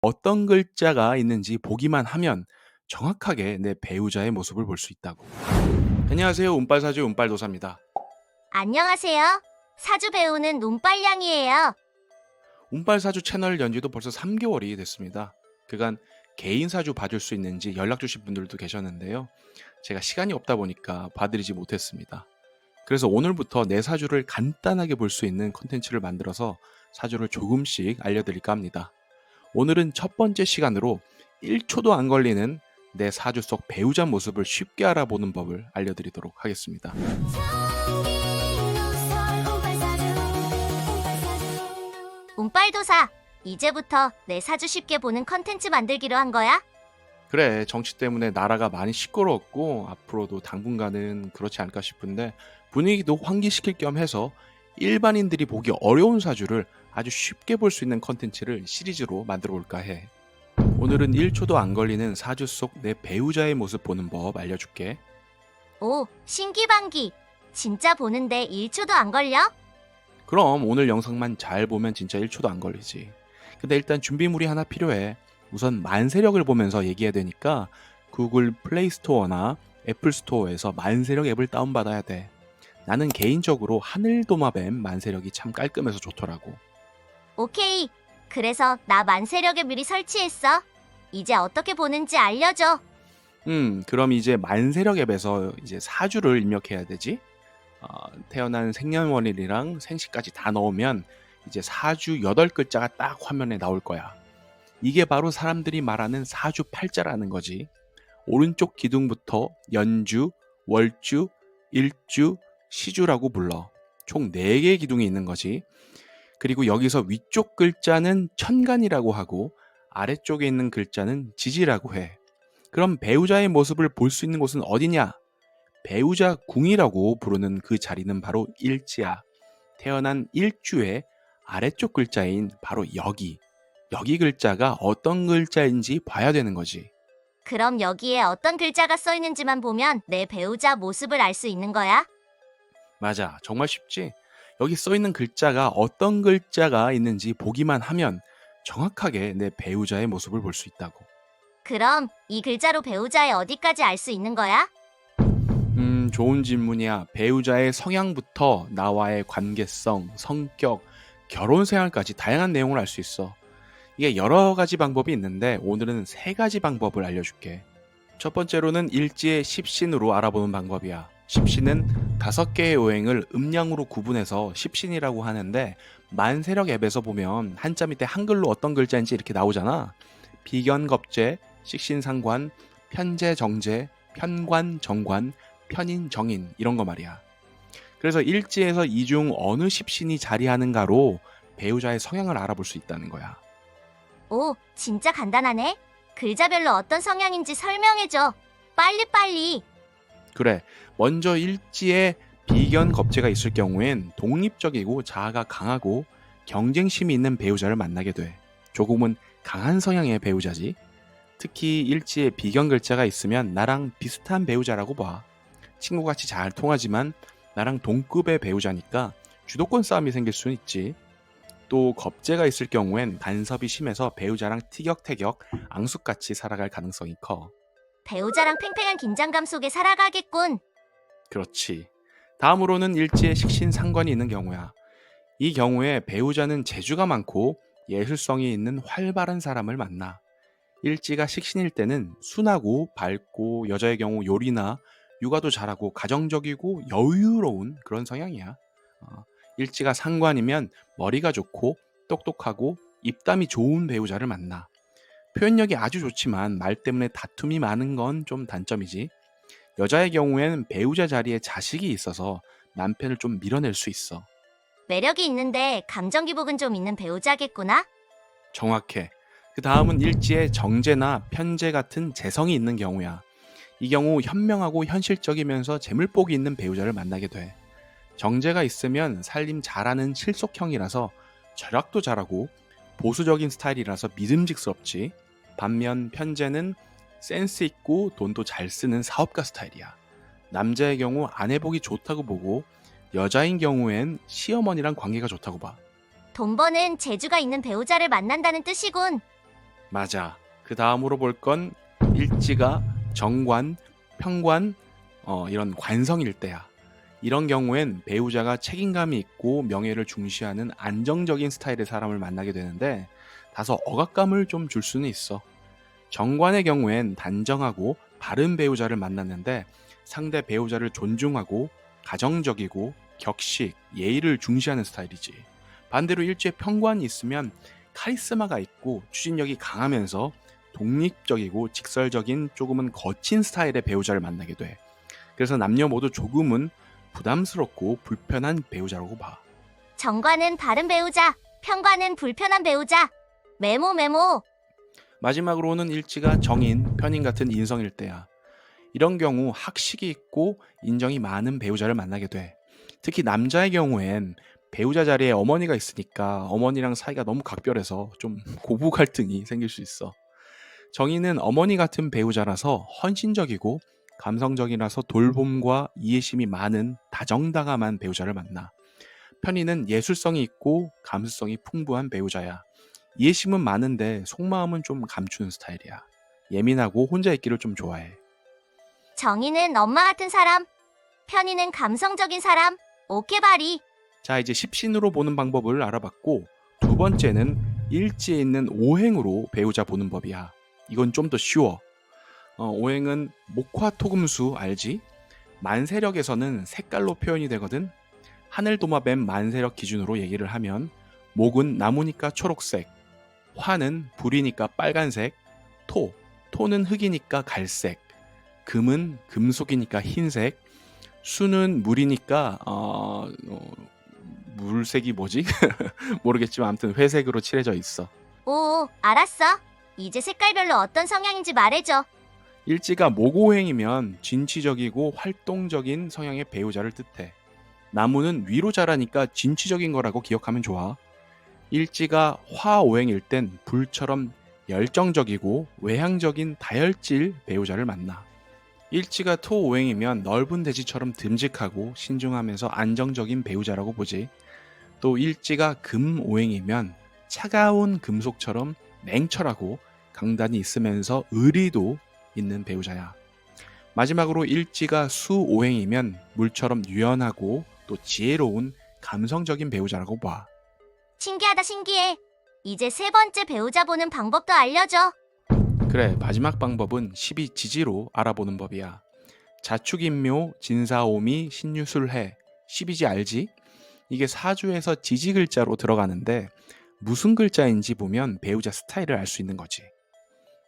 어떤 글자가 있는지 보기만 하면 정확하게 내 배우자의 모습을 볼 수 있다고. 안녕하세요. 운빨사주 운빨도사입니다. 안녕하세요. 사주 배우는 눈빨량이에요. 운빨사주 채널 연지도 벌써 3개월이 됐습니다. 그간 개인 사주 봐줄 수 있는지 연락 주신 분들도 계셨는데요. 제가 시간이 없다 보니까 봐드리지 못했습니다. 그래서 오늘부터 내 사주를 간단하게 볼 수 있는 콘텐츠를 만들어서 사주를 조금씩 알려드릴까 합니다. 오늘은 첫 번째 시간으로 1초도 안 걸리는 내 사주 속 배우자 모습을 쉽게 알아보는 법을 알려드리도록 하겠습니다. 운빨도사, 이제부터 내 사주 쉽게 보는 컨텐츠 만들기로 한 거야? 그래, 정치 때문에 나라가 많이 시끄러웠고 앞으로도 당분간은 그렇지 않을까 싶은데 분위기도 환기시킬 겸 해서 일반인들이 보기 어려운 사주를 아주 쉽게 볼 수 있는 컨텐츠를 시리즈로 만들어 볼까 해. 오늘은 1초도 안 걸리는 사주 속 내 배우자의 모습 보는 법 알려줄게. 오, 신기방기. 진짜 보는데 1초도 안 걸려? 그럼 오늘 영상만 잘 보면 진짜 1초도 안 걸리지. 근데 일단 준비물이 하나 필요해. 우선 만세력을 보면서 얘기해야 되니까 구글 플레이 스토어나 애플 스토어에서 만세력 앱을 다운받아야 돼. 나는 개인적으로 하늘도마뱀 만세력이 참 깔끔해서 좋더라고. 오케이. 그래서 나 만세력에 미리 설치했어. 이제 어떻게 보는지 알려줘. 음, 그럼 이제 만세력 앱에서 이제 사주를 입력해야 되지. 어, 태어난 생년월일이랑 생시까지 다 넣으면 이제 사주 8글자가 딱 화면에 나올 거야. 이게 바로 사람들이 말하는 사주 팔자라는 거지. 오른쪽 기둥부터 연주, 월주, 일주, 시주라고 불러. 총 4개의 기둥이 있는 거지. 그리고 여기서 위쪽 글자는 천간이라고 하고 아래쪽에 있는 글자는 지지라고 해. 그럼 배우자의 모습을 볼 수 있는 곳은 어디냐? 배우자 궁이라고 부르는 그 자리는 바로 일지야. 태어난 일주의 아래쪽 글자인 바로 여기. 여기 글자가 어떤 글자인지 봐야 되는 거지. 그럼 여기에 어떤 글자가 써 있는지만 보면 내 배우자 모습을 알 수 있는 거야? 맞아. 정말 쉽지? 여기 써 있는 글자가 어떤 글자가 있는지 보기만 하면 정확하게 내 배우자의 모습을 볼 수 있다고. 그럼 이 글자로 배우자의 어디까지 알 수 있는 거야? 음, 좋은 질문이야. 배우자의 성향부터 나와의 관계성, 성격, 결혼 생활까지 다양한 내용을 알 수 있어. 이게 여러 가지 방법이 있는데 오늘은 세 가지 방법을 알려줄게. 첫 번째로는 일지의 십신으로 알아보는 방법이야. 십신은 다섯 개의 오행을 음량으로 구분해서 십신이라고 하는데 만세력 앱에서 보면 한자 밑에 한글로 어떤 글자인지 이렇게 나오잖아. 비견겁재, 식신상관, 편재정재, 편관정관, 편인정인 이런 거 말이야. 그래서 일지에서 이 중 어느 십신이 자리하는가로 배우자의 성향을 알아볼 수 있다는 거야. 오, 진짜 간단하네. 글자별로 어떤 성향인지 설명해줘. 빨리빨리. 그래. 먼저 일지에 비견 겁재가 있을 경우엔 독립적이고 자아가 강하고 경쟁심이 있는 배우자를 만나게 돼. 조금은 강한 성향의 배우자지. 특히 일지에 비견 글자가 있으면 나랑 비슷한 배우자라고 봐. 친구같이 잘 통하지만 나랑 동급의 배우자니까 주도권 싸움이 생길 수는 있지. 또 겁재가 있을 경우엔 간섭이 심해서 배우자랑 티격태격 앙숙같이 살아갈 가능성이 커. 배우자랑 팽팽한 긴장감 속에 살아가겠군. 그렇지. 다음으로는 일지에 식신 상관이 있는 경우야. 이 경우에 배우자는 재주가 많고 예술성이 있는 활발한 사람을 만나. 일지가 식신일 때는 순하고 밝고 여자의 경우 요리나 육아도 잘하고 가정적이고 여유로운 그런 성향이야. 어, 일지가 상관이면 머리가 좋고 똑똑하고 입담이 좋은 배우자를 만나. 표현력이 아주 좋지만 말 때문에 다툼이 많은 건 좀 단점이지. 여자의 경우에는 배우자 자리에 자식이 있어서 남편을 좀 밀어낼 수 있어. 매력이 있는데 감정 기복은 좀 있는 배우자겠구나. 정확해. 그 다음은 일지에 정제나 편제 같은 재성이 있는 경우야. 이 경우 현명하고 현실적이면서 재물복이 있는 배우자를 만나게 돼. 정제가 있으면 살림 잘하는 실속형이라서 절약도 잘하고 보수적인 스타일이라서 믿음직스럽지. 반면 편제는 센스 있고 돈도 잘 쓰는 사업가 스타일이야. 남자의 경우 아내 보기 좋다고 보고 여자인 경우엔 시어머니랑 관계가 좋다고 봐. 돈 버는 재주가 있는 배우자를 만난다는 뜻이군. 맞아. 그 다음으로 볼 건 일지가 정관, 평관, 어, 이런 관성일 때야. 이런 경우엔 배우자가 책임감이 있고 명예를 중시하는 안정적인 스타일의 사람을 만나게 되는데 다소 억압감을 좀 줄 수는 있어. 정관의 경우엔 단정하고 바른 배우자를 만났는데 상대 배우자를 존중하고 가정적이고 격식, 예의를 중시하는 스타일이지. 반대로 일주에 평관이 있으면 카리스마가 있고 추진력이 강하면서 독립적이고 직설적인 조금은 거친 스타일의 배우자를 만나게 돼. 그래서 남녀 모두 조금은 부담스럽고 불편한 배우자라고 봐. 정관은 바른 배우자, 평관은 불편한 배우자. 메모 메모. 마지막으로는 일지가 정인, 편인 같은 인성일 때야. 이런 경우 학식이 있고 인정이 많은 배우자를 만나게 돼. 특히 남자의 경우엔 배우자 자리에 어머니가 있으니까 어머니랑 사이가 너무 각별해서 좀 고부 갈등이 생길 수 있어. 정인은 어머니 같은 배우자라서 헌신적이고 감성적이라서 돌봄과 이해심이 많은 다정다감한 배우자를 만나. 편인은 예술성이 있고 감수성이 풍부한 배우자야. 이해심은 많은데 속마음은 좀 감추는 스타일이야. 예민하고 혼자 있기를 좀 좋아해. 정의는 엄마 같은 사람. 편의는 감성적인 사람. 오케바리. 자, 이제 십신으로 보는 방법을 알아봤고 두 번째는 일지에 있는 오행으로 배우자 보는 법이야. 이건 좀 더 쉬워. 어, 오행은 목화 토금수 알지? 만세력에서는 색깔로 표현이 되거든. 하늘도마 뱀 만세력 기준으로 얘기를 하면 목은 나무니까 초록색, 화는 불이니까 빨간색, 토, 토는 흙이니까 갈색, 금은 금속이니까 흰색, 수는 물이니까 어, 어, 물색이 뭐지? 모르겠지만 아무튼 회색으로 칠해져 있어. 오, 알았어. 이제 색깔별로 어떤 성향인지 말해줘. 일지가 모고행이면 진취적이고 활동적인 성향의 배우자를 뜻해. 나무는 위로 자라니까 진취적인 거라고 기억하면 좋아. 일지가 화오행일 땐 불처럼 열정적이고 외향적인 다혈질 배우자를 만나. 일지가 토오행이면 넓은 대지처럼 듬직하고 신중하면서 안정적인 배우자라고 보지. 또 일지가 금오행이면 차가운 금속처럼 냉철하고 강단이 있으면서 의리도 있는 배우자야. 마지막으로 일지가 수오행이면 물처럼 유연하고 또 지혜로운 감성적인 배우자라고 봐. 신기하다 신기해. 이제 세 번째 배우자 보는 방법도 알려줘. 그래, 마지막 방법은 12지지로 알아보는 법이야. 자축인묘, 진사오미, 신유술해, 12지 알지? 이게 사주에서 지지 글자로 들어가는데 무슨 글자인지 보면 배우자 스타일을 알 수 있는 거지.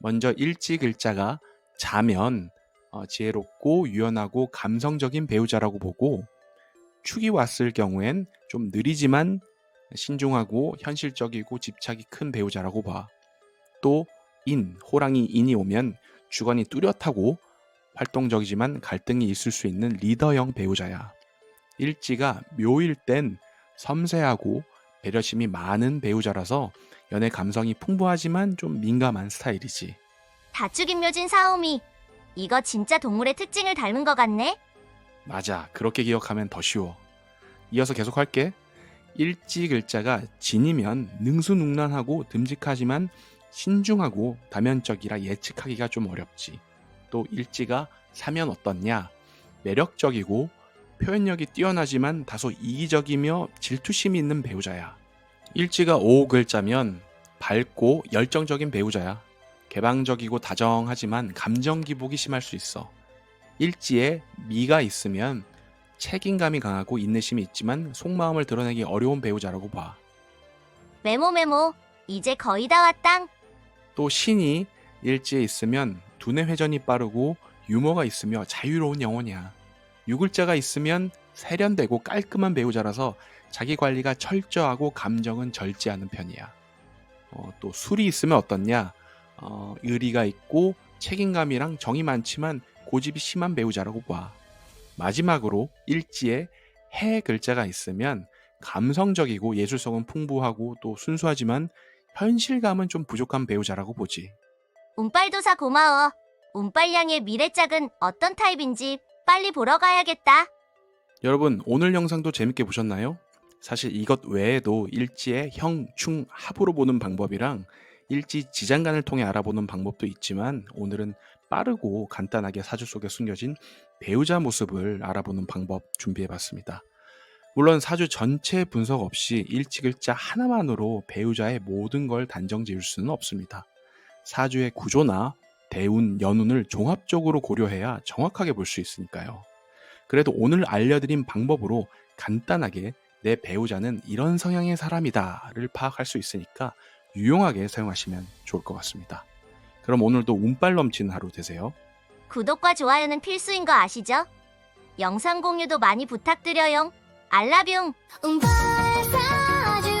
먼저 일지 글자가 자면 어, 지혜롭고 유연하고 감성적인 배우자라고 보고 축이 왔을 경우엔 좀 느리지만 신중하고 현실적이고 집착이 큰 배우자라고 봐. 또 인, 호랑이 인이 오면 주관이 뚜렷하고 활동적이지만 갈등이 있을 수 있는 리더형 배우자야. 일지가 묘일 땐 섬세하고 배려심이 많은 배우자라서 연애 감성이 풍부하지만 좀 민감한 스타일이지. 다축인묘진 사오미. 이거 진짜 동물의 특징을 닮은 것 같네. 맞아. 그렇게 기억하면 더 쉬워. 이어서 계속 할게. 일지 글자가 진이면 능수능란하고 듬직하지만 신중하고 다면적이라 예측하기가 좀 어렵지. 또 일지가 사면 어떻냐? 매력적이고 표현력이 뛰어나지만 다소 이기적이며 질투심이 있는 배우자야. 일지가 오 글자면 밝고 열정적인 배우자야. 개방적이고 다정하지만 감정 기복이 심할 수 있어. 일지에 미가 있으면 책임감이 강하고 인내심이 있지만 속마음을 드러내기 어려운 배우자라고 봐. 메모 메모. 이제 거의 다 왔당. 또 신이 일지에 있으면 두뇌 회전이 빠르고 유머가 있으며 자유로운 영혼이야. 유글자가 있으면 세련되고 깔끔한 배우자라서 자기 관리가 철저하고 감정은 절제하는 편이야. 어, 또 술이 있으면 어떻냐? 어, 의리가 있고 책임감이랑 정이 많지만 고집이 심한 배우자라고 봐. 마지막으로 일지에 해 글자가 있으면 감성적이고 예술성은 풍부하고 또 순수하지만 현실감은 좀 부족한 배우자라고 보지. 운빨도사 고마워. 운빨양의 미래짝은 어떤 타입인지 빨리 보러 가야겠다. 여러분 오늘 영상도 재밌게 보셨나요? 사실 이것 외에도 일지의 형, 충, 합으로 보는 방법이랑 일지 지장간을 통해 알아보는 방법도 있지만 오늘은 빠르고 간단하게 사주 속에 숨겨진 배우자 모습을 알아보는 방법 준비해 봤습니다. 물론 사주 전체 분석 없이 일지 글자 하나만으로 배우자의 모든 걸 단정 지을 수는 없습니다. 사주의 구조나 대운, 연운을 종합적으로 고려해야 정확하게 볼 수 있으니까요. 그래도 오늘 알려드린 방법으로 간단하게 내 배우자는 이런 성향의 사람이다를 파악할 수 있으니까 유용하게 사용하시면 좋을 것 같습니다. 그럼 오늘도 운빨 넘치는 하루 되세요. 구독과 좋아요는 필수인 거 아시죠? 영상 공유도 많이 부탁드려요. 알라뷰. 사주